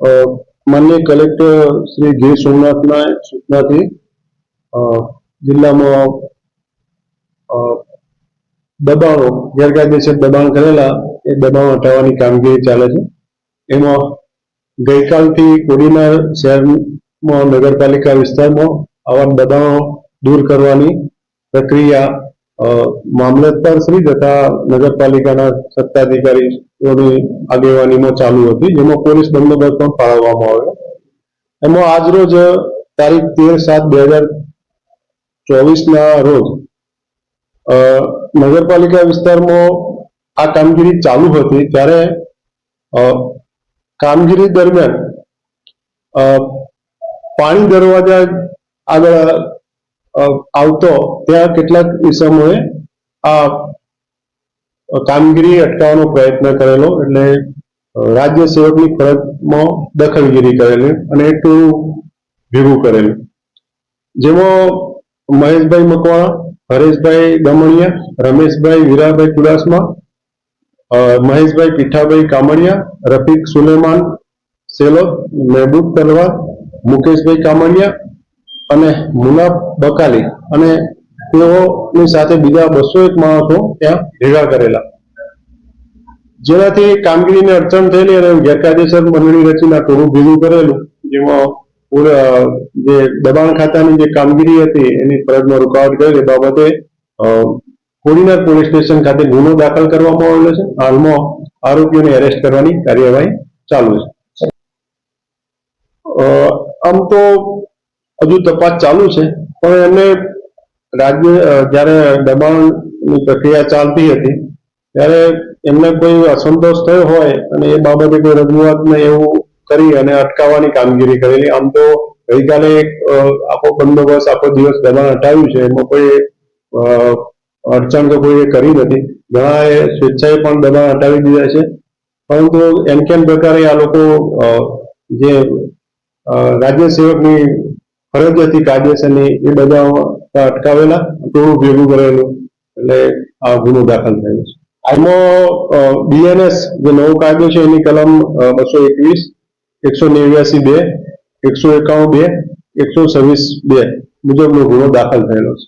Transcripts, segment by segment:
અ, માનનીય કલેક્ટર શ્રી ગીર સોમનાથના સૂચનાથી જિલ્લામાં દબાણો ગેરકાયદેસર દબાણ કરેલા એ દબાણ હટાવવાની કામગીરી ચાલે છે. એમાં ગઈકાલથી કોડીનાર શહેરમાં નગરપાલિકા વિસ્તારમાં આવા દબાણો દૂર કરવાની પ્રક્રિયા મામલતદાર શ્રી તથા નગરપાલિકાના સત્તાધિકારીઓની આગેવાનીમાં ચાલુ હતી, જેમાં પોલીસ બંદોબસ્ત પણ ફાળવવામાં આવ્યો. એમાં આજરોજ તારીખ તેર સાત બે હજાર ચોવીસના રોજ નગરપાલિકા વિસ્તારમાં આ કામગીરી ચાલુ હતી, ત્યારે કામગીરી દરમિયાન પાણી દરવાજા આગળ આવતો ત્યાં કેટલાક ઇસમોએ આ કામગીરી અટકાવવાનો પ્રયત્ન કરેલો એટલે રાજ્ય સેવકની ફરજમાં દખલગીરી કરેલી અને એક ટોળું ભેગું કરેલું. જેમાં મહેશભાઈ મકવાણા, હરેશભાઈ દમણિયા, રમેશભાઈ વીરાભાઈ ચુડાસમા મહેશભાઈ પીઠાભાઈ કામણિયા રફીક સુલેમાન, સેલોત, મહેબૂબ તલવાર, મુકેશભાઈ કામડિયા અને મુના બકાલી અને તેઓની સાથે બીજા બસો એક માણસો ત્યાં ભેગા કરેલા. જેનાથી કામગીરીને અડચણ થયેલી અને ગેરકાયદેસર મંડળી રચીના ટોળું ભેગું કરેલું, જેમાં જે દબાણ ખાતાની જે કામગીરી હતી એની ફરજમાં રૂકાવટ કરેલી. બાબતે કોડીનાર પોલીસ સ્ટેશન ખાતે ગુનો દાખલ કરવામાં આવેલો છે. હાલમાં આરોપીઓને એરેસ્ટ કરવાની કાર્યવાહી ચાલુ છે. આમ તો હજુ તપાસ ચાલુ છે. પણ એમને રાજ્ય જ્યારે દબાણની પ્રક્રિયા ચાલતી હતી, ત્યારે એમને કોઈ અસંતોષ થયો હોય અને એ બાબતે કોઈ રજૂઆતને એવું કરી અને અટકાવવાની કામગીરી કરેલી. આમ તો ગઈકાલે એક આખો બંદોબસ્ત, આખો દિવસ દબાણ હટાવ્યું છે. એમાં કોઈ અડચણ તો કોઈએ કરી નથી. ઘણાએ સ્વેચ્છાએ પણ દબાણ હટાવી દીધા છે. પરંતુ એમ કેમ પ્રકારે આ લોકો જે રાજ્ય સેવકની ફરજ હતી કાયદેસરની એ બધા અટકાવેલા ટોળું ભેગું કરેલું, એટલે આ ગુનો દાખલ થયેલો છે. આમાં બીએનએસ જે નવો કાયદો છે, એની કલમ બસો એકવીસ, એકસો નેવ્યાસી બે, એકસો એકાણું બે, એકસો છવ્વીસ બે મુજબનો ગુનો દાખલ થયેલો છે.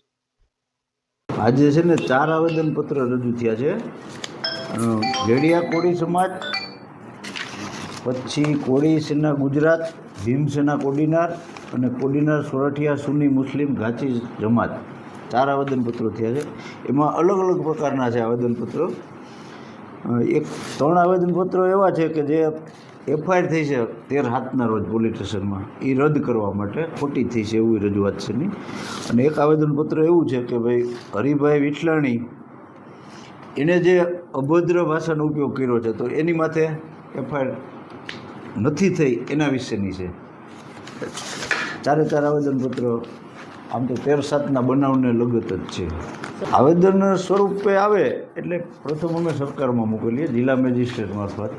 આજે છે ને ચાર આવેદનપત્ર રજૂ થયા છે. ભેડિયા કોળી સમાજ, પછી કોળી સેના ગુજરાત ભીમસેના કોડીનાર અને કોડીનાર સોરઠિયા સુન્ની મુસ્લિમ ઘાચી જમાત. ચાર આવેદનપત્રો થયા છે. એમાં અલગ અલગ પ્રકારના છે આવેદનપત્રો. એક ત્રણ આવેદનપત્રો એવા છે કે જે એફઆઈઆર થઈ છે તેર હાથના રોજ પોલીસ સ્ટેશનમાં. એ રદ કરવા માટે ખોટી થઈ છે એવી રજૂઆત છે એની. અને એક આવેદનપત્ર એવું છે કે ભાઈ, હરિભાઈ વિઠલાણી એણે જે અભદ્ર ભાષાનો ઉપયોગ કર્યો છે, તો એની માથે એફઆઈઆર નથી થઈ એના વિશેની છે. ચારે ચાર આવેદનપત્ર આમ તો તેર સાતના બનાવને લગત જ છે. આવેદન સ્વરૂપે આવે એટલે પ્રથમ અમે સરકારમાં મોકલીએ, જિલ્લા મેજિસ્ટ્રેટ મારફત.